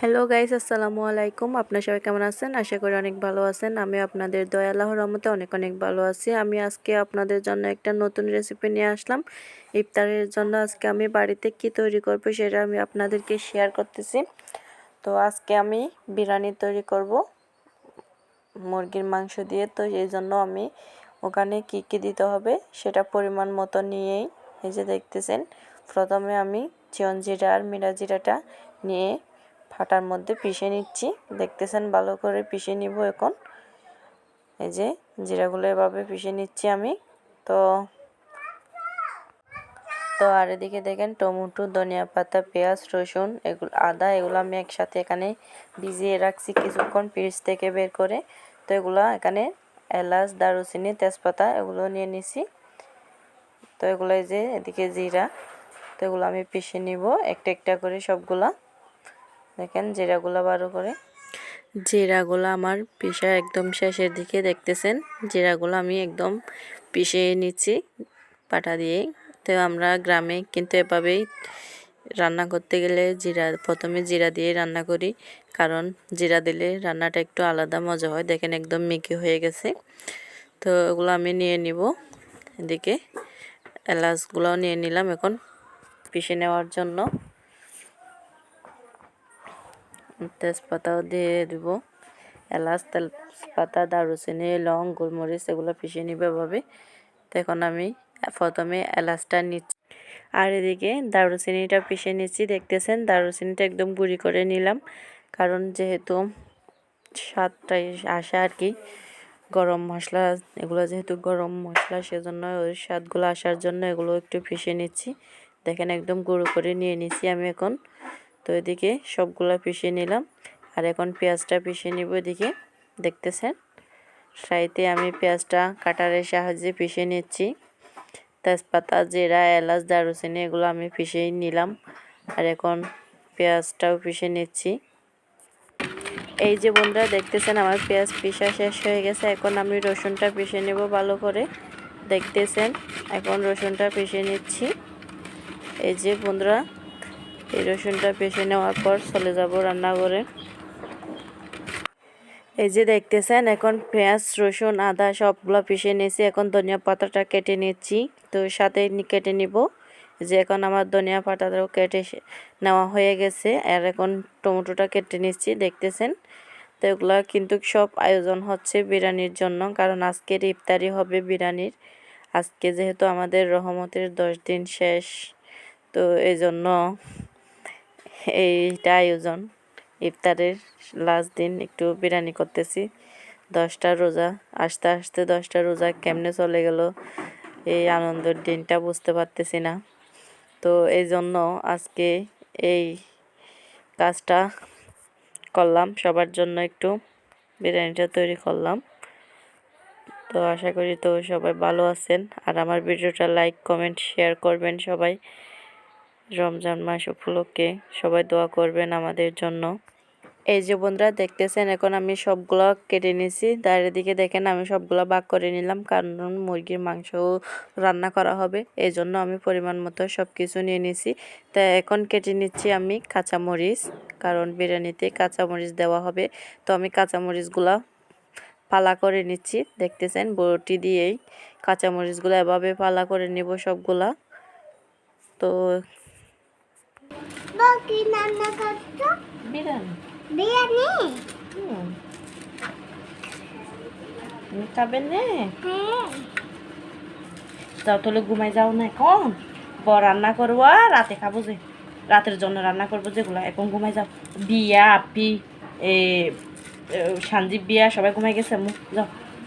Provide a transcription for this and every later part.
Hello guys আসসালামু আলাইকুম। আপনার সবাই কেমন আছেন? আশা করি অনেক ভালো আছেন। আমি আপনাদের দয়া, আল্লাহর রহমতে অনেক অনেক ভালো আছি। আমি আজকে আপনাদের জন্য একটা নতুন রেসিপি নিয়ে আসলাম। ইফতারের জন্য আজকে আমি বাড়িতে কি তৈরি করব সেটা আমি আপনাদেরকে শেয়ার করতেছি। তো আজকে আমি বিরিয়ানি তৈরি করব, মুরগির মাংস দিয়ে। তো এই জন্য আমি ওখানে কি কি দিতে হবে সেটা পরিমাণ মতো নিয়েই এই যে দেখতেছেন। প্রথমে আমি চিয়ন জিরা আর মিরা জিরাটা নিয়ে ফাটার মধ্যে পিষে নিচ্ছি। দেখতেছেন, ভালো করে পিষে নিব এখন। এই যে, জিরাগুলো এভাবে পিষে নিচ্ছি আমি। তো তো আর এদিকে দেখেন, টমেটো, ধনিয়া পাতা, পেঁয়াজ, রসুন, এগুলো, আদা, এগুলো আমি একসাথে এখানে ভিজিয়ে রাখছি কিছুক্ষণ ফ্রিজ থেকে বের করে। তো এগুলো এখানে এলাচ, দারুচিনি, তেজপাতা এগুলো নিয়ে নিছি। তো এগুলো যে, এদিকে জিরা, তো এগুলো আমি পিষে নিব, একটা একটা করে সবগুলা। দেখেন জিরাগুলো বারো করে। জিরাগুলো আমার পিসা একদম শেষের দিকে দেখতেছেন। জিরাগুলো আমি একদম পিষে নিচ্ছি পাটা দিয়ে তো আমরা গ্রামে কিন্তু এভাবেই রান্না করতে গেলে জিরা, প্রথমে জিরা দিয়ে রান্না করি। কারণ জিরা দিলে রান্নাটা একটু আলাদা মজা হয়। দেখেন একদম মিকি হয়ে গেছে। তো ওগুলো আমি নিয়ে নিব। এদিকে এলাচগুলোও নিয়ে নিলাম এখন পিষে নেওয়ার জন্য। তেজপাতাও দিয়ে দিব, এলাচ, তেজপাতা, দারুচিনি, লং, গোলমরিচ, এগুলো পিষে নিবে ভাবে তো এখন আমি প্রথমে এলাচটা নিচ্ছি। আর এদিকে দারুচিনিটা পিষে নিচ্ছি, দেখতেছেন দারুচিনিটা একদম গুঁড়ি করে নিলাম। কারণ যেহেতু স্বাদটাই আসে আর কি, গরম মশলা, এগুলো যেহেতু গরম মশলা, সেজন্য ওই স্বাদগুলো আসার জন্য এগুলো একটু পিষে নিচ্ছি। দেখেন একদম গুঁড়ো করে নিয়ে নিচ্ছি আমি এখন। তো এদিকে সবগুলো পিষে নিলাম। আর এখন পেঁয়াজটা পিষে নিব এদিকে, দেখতেছেন? ফ্রাইতে আমি পেঁয়াজটা কাটারের সাহায্যে পিষে নিচ্ছি। তেজপাতা, জিরা, এলাচ, দারুচিনি এগুলো আমি পিষেই নিলাম। আর এখন পেঁয়াজটাও পিষে নিচ্ছি। এই যে বন্ধুরা, দেখতেছেন আমার পেঁয়াজ পিসা শেষ হয়ে গেছে। এখন আমি রসুনটা পিষে নেব ভালো করে। দেখতেছেন? এখন রসুনটা পিষে নিচ্ছি। এই যে বন্ধুরা এই রসুনটা পেশে নেওয়ার পর চলে যাব রান্নাঘরে। এই যে দেখতেছেন, এখন পেঁয়াজ, রসুন, আদা সবগুলো পিষে নিয়েছি। এখন ধনিয়া পাতাটা কেটে নিচ্ছি। তো সাথে কেটে নিব। যে এখন আমার ধনিয়া পাতাটাও কেটে নেওয়া হয়ে গেছে। আর এখন টমেটোটা কেটে নিচ্ছি, দেখতেছেন? তো এগুলো কিন্তু সব আয়োজন হচ্ছে বিরিয়ানির জন্য, কারণ আজকের ইফতারি হবে বিরিয়ানির। আজকে যেহেতু আমাদের রহমতের দশ দিন শেষ, তো এই জন্য এইটা আয়োজন ইফতারের লাস্ট দিন একটু বিরিয়ানি করতেছি। দশটা রোজা, আস্তে আস্তে দশটা রোজা কেমনে চলে গেল এই আনন্দের দিনটা বুঝতে পারতেছি না। তো এই জন্য আজকে এই কাজটা করলাম, সবার জন্য একটু বিরিয়ানিটা তৈরি করলাম। তো আশা করি তো সবাই ভালো আছেন। আর আমার ভিডিওটা লাইক কমেন্ট শেয়ার করবেন সবাই। রমজান মাস উপলক্ষে সবাই দোয়া করবেন আমাদের জন্য। এই যে বন্ধুরা দেখতেছেন, এখন আমি সবগুলো কেটে নিয়েছি তার দিকে দেখেন, আমি সবগুলো বাক করে নিলাম, কারণ মুরগির মাংস রান্না করা হবে। এই জন্য আমি পরিমাণ মতো সব কিছু নিয়ে নিয়েছি তা এখন কেটে নিচ্ছি আমি কাঁচামরিচ, কারণ বিরিয়ানিতে কাঁচামরিচ দেওয়া হবে। তো আমি কাঁচামরিচগুলো পালা করে নিচ্ছি। দেখতেছেন, বটি দিয়েই কাঁচামরিচগুলো এভাবে পালা করে নিব সবগুলা। তো কি রান্না করছ? বিরিয়ানি। বিরিয়ানি? খাবেন নে? হ্যাঁ। যাও তাহলে ঘুমাই যাও না এখন। বর রান্না করব আর রাতে খাব যে। রাতের জন্য রান্না করব যেগুলো। এখন ঘুমাই যাও। বিয়া আপি এ সঞ্জীব বিয়া সবাই ঘুমাই গেছে মুখ যাও।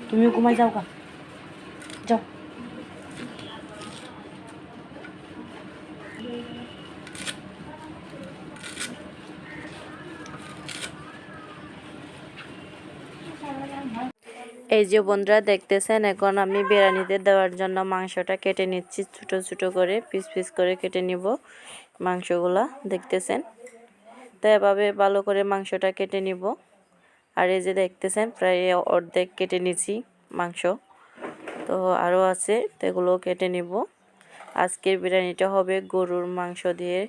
তুমিও ঘুমাই যাও কা যাও। এই যে বন্ধুরা দেখতেছেন, এখন আমি বিরিয়ানিতে দেওয়ার জন্য মাংসটা কেটে নিচ্ছি, ছোটো ছোটো করে, পিস পিস করে কেটে নিব মাংসগুলা, দেখতেছেন? তো এভাবে ভালো করে মাংসটা কেটে নিব। আর এই যে দেখতেছেন, প্রায় অর্ধেক কেটে নিছি মাংস। তো আরও আছে, তো এগুলো কেটে নিব। আজকের বিরিয়ানিটা হবে গরুর মাংস দিয়ে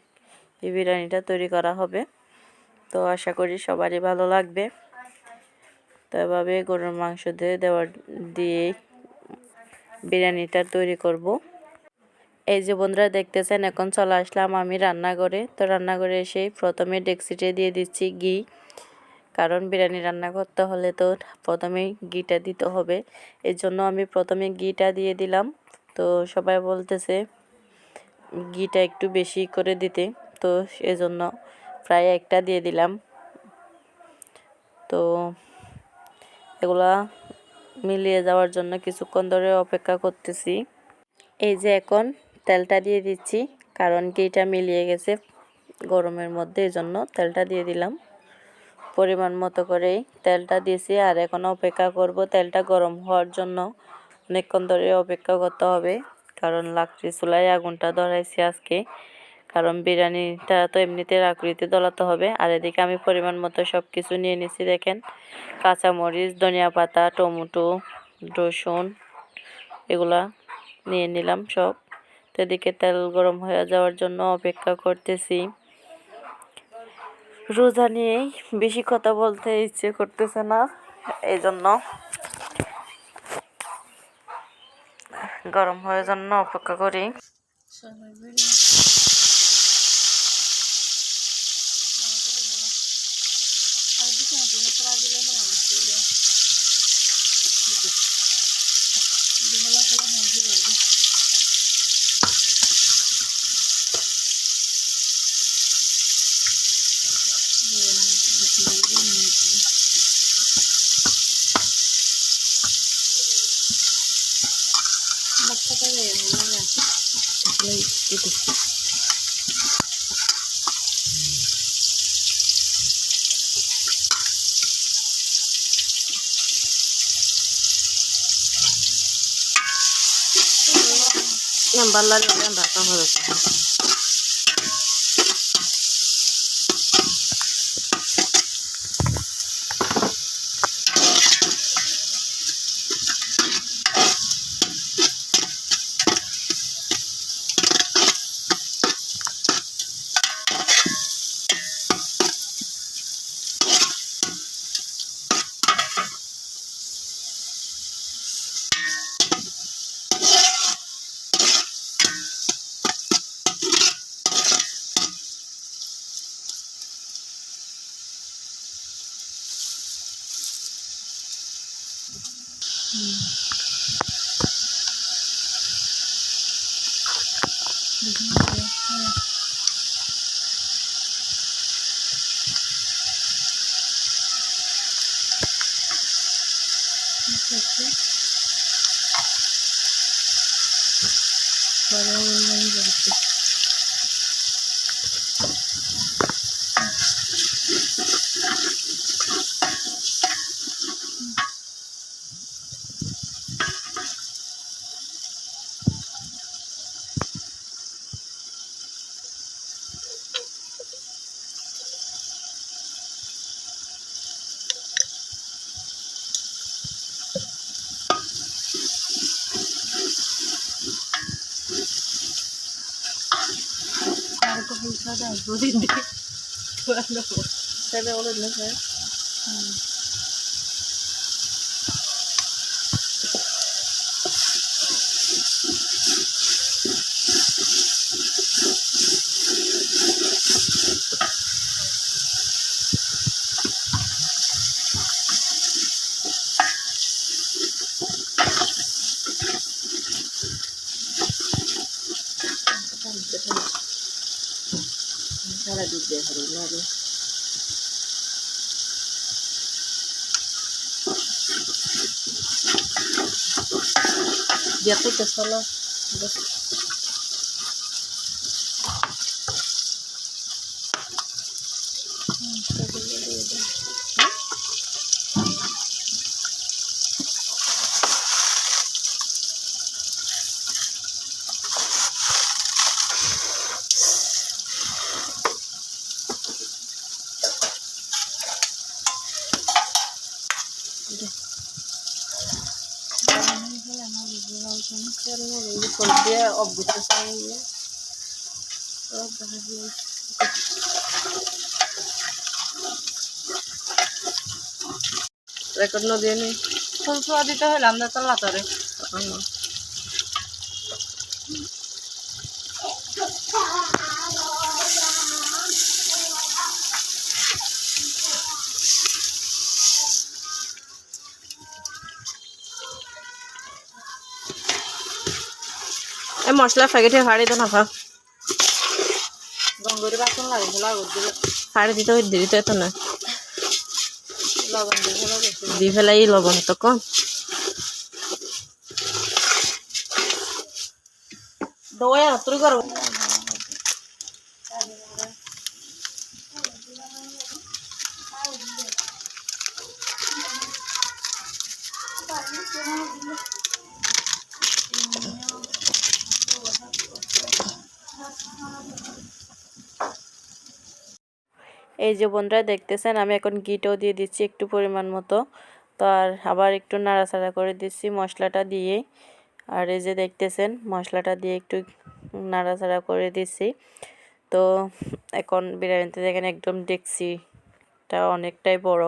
এই বিরিয়ানিটা তৈরি করা হবে। তো আশা করি সবারই ভালো লাগবে। তো এভাবে গরুর মাংস দিয়ে দেওয়ার দিয়ে বিরিয়ানিটা তৈরি করব। এই যে বন্ধুরা দেখতেছেন, এখন চলে আসলাম আমি রান্নাঘরে। তো রান্নাঘরে এসে প্রথমে ডেক্সিটে দিয়ে দিচ্ছি ঘি। কারণ বিরিয়ানি রান্না করতে হলে তো প্রথমে ঘিটা দিতে হবে। এর জন্য আমি প্রথমে ঘিটা দিয়ে দিলাম। তো সবাই বলতেছে ঘিটা একটু বেশি করে দিতে। তো সেজন্য প্রায় একটা দিয়ে দিলাম। তো এগুলা মিলিয়ে যাওয়ার জন্য কিছুক্ষণ ধরে অপেক্ষা করতেছি। এই যে এখন তেলটা দিয়ে দিচ্ছি, কারণ কি এটা মিলিয়ে গেছে গরমের মধ্যে এই জন্য তেলটা দিয়ে দিলাম। পরিমাণ মতো করেই তেলটা দিয়েছি, আর এখন অপেক্ষা করব তেলটা গরম হওয়ার জন্য। অনেকক্ষণ ধরে অপেক্ষা করতে হবে, কারণ লাকড়ি চুলায় আগুনটা ধরাইছি আজকে। কারণ বিরিয়ানিটা তো এমনিতে আকৃতি দলাতে হবে। আর এদিকে আমি পরিমাণ মতো সব কিছু নিয়ে নিছি, দেখেন। কাঁচামরিচ, ধনিয়া পাতা, টমেটো, রসুন, এগুলা নিয়ে নিলাম সব। তো এদিকে তেল গরম হয়ে যাওয়ার জন্য অপেক্ষা করতেছি। রোজা নিয়েই বেশি কথা বলতে ইচ্ছে করতেছে না এই জন্য গরম হওয়ার জন্য অপেক্ষা করি। নাম্বার লাগে ঢাকা হয়ে olha né? সারা দুধ দিয়ে হারো লাগে dia tuh সর্দিয়ে অভ্যুত সঙ্গে রেকর্ড নদী ফুল ছোয়া দিতে হইলে আমরা তো লাতরে। মশলা প্যাকেটে ফাড়ি তো না খা গঙ্গরি বাসন লাগে লাগত দিলে ফাড়ি দিতে ওই দিতে তো না। লবণ দিয়ে ফেলাই লবণ তো কম। দোয়া তুই করো। এই যে বন্ধুরা দেখতেছেন, আমি এখন ঘিটাও দিয়ে দিচ্ছি একটু পরিমাণ মতো। তো আর আবার একটু নাড়াচাড়া করে দিচ্ছি মশলাটা দিয়ে। আর এই যে দেখতেছেন, মশলাটা দিয়ে একটু নাড়াচাড়া করে দিচ্ছি। তো এখন বিরিয়ানিতে দেখেন একদম ডেক্সিটা অনেকটাই বড়।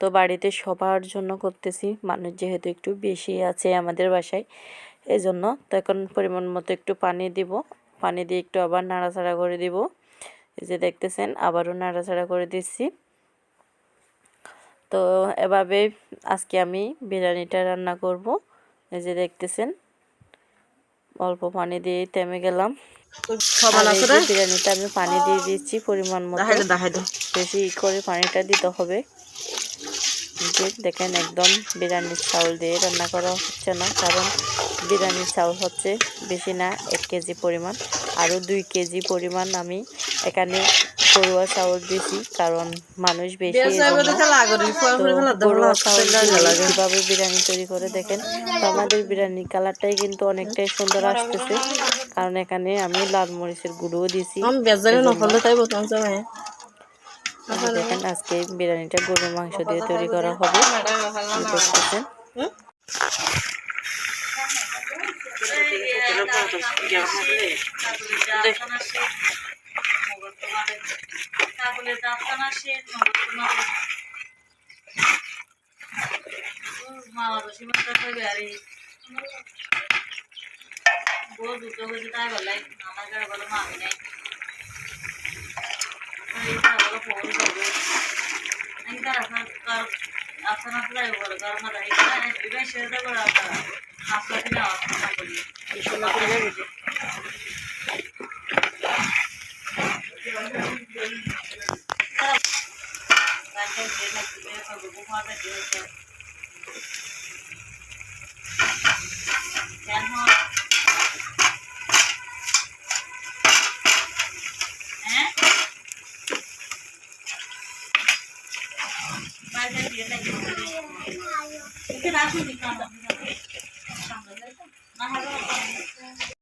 তো বাড়িতে সবার জন্য করতেছি, মানুষ যেহেতু একটু বেশি আছে আমাদের বাসায় এই জন্য তো এখন পরিমাণ মতো একটু পানি দিব। পানি দিয়ে একটু আবার নাড়াচাড়া করে দিব। এই যে দেখতেছেন আবারও নাড়াচাড়া করে দিচ্ছি। তো এভাবে আজকে আমি বিরিয়ানিটা রান্না করব। এই যে দেখতেছেন অল্প পানি দিয়ে থেমে গেলাম। বিরিয়ানিতে আমি পানি দিয়ে দিচ্ছি পরিমাণ মতো। বেশি করে পানিটা দিতে হবে। দেখেন একদম বিরিয়ানির চাউল দিয়ে রান্না করা হচ্ছে না কারণ বিরিয়ানির চাউল হচ্ছে বেশি না এক কেজি পরিমাণ। আরও দুই কেজি পরিমাণ আমি এখানে গরুয়া চাউল বেশি কারণ মানুষ বেশি কীভাবে বিরিয়ানি তৈরি করে দেখেন তো আমাদের বিরিয়ানির কালারটাই কিন্তু অনেকটাই সুন্দর আসতেছে কারণ এখানে আমি লাল মরিচের গুঁড়ো দিছি দেখেন আজকে বিরিয়ানিটা গরুর মাংস দিয়ে তৈরি করা হবে দেখতেছেন Thank তোমাদের ছাগলের দাঁতানা সে তোমাদের মা রসি মাত্রা থাকবে আর বউ দুটো হয়েছে, তাই বলে আমার গাড়ি বলো, মা, আমি নাই ছাগল ফোন করব বলো, কারণ আমার এবার সেটা করে আপনার আপনার কিনা আপনার বলি 反正别的，别的，他都不放那别人家。